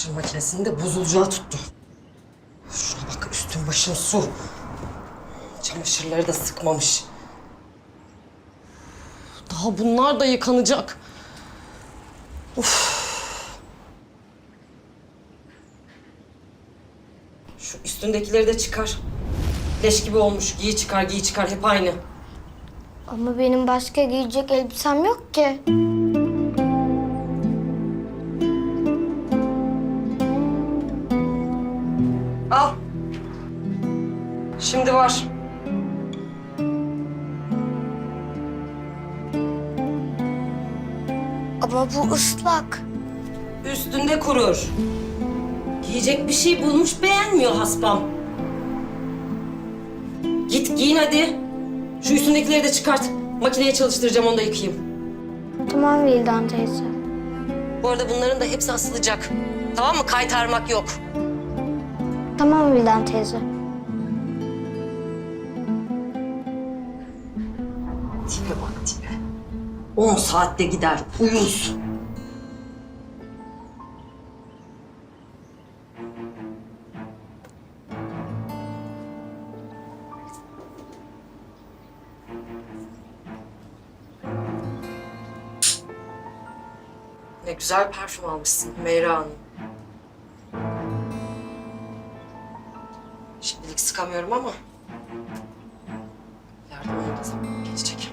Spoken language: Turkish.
Çamaşır makinesini de tuttu. Şuna bak üstün başın su. Çamaşırları da sıkmamış. Daha bunlar da yıkanacak. Uf. Şu üstündekileri de çıkar. Leş gibi olmuş. Giy çıkar, giy çıkar. Hep aynı. Ama benim başka giyecek elbisem yok ki. Al. Şimdi var. Ama bu ıslak. Üstünde kurur. Giyecek bir şey bulmuş beğenmiyor haspam. Git giyin hadi. Şu üstündekileri de çıkart. Makineye çalıştıracağım onu da yıkayayım. Tamam Vildan teyze. Bu arada bunların da hepsi asılacak. Tamam mı? Kaytarmak yok. Tamam Vildan teyze. Tipe bak tipe. 10 saatte gider. Uyuz. Ne güzel parfüm almışsın Meyra Hanım. Şimdilik sıkamıyorum ama yardım zaman geçecek.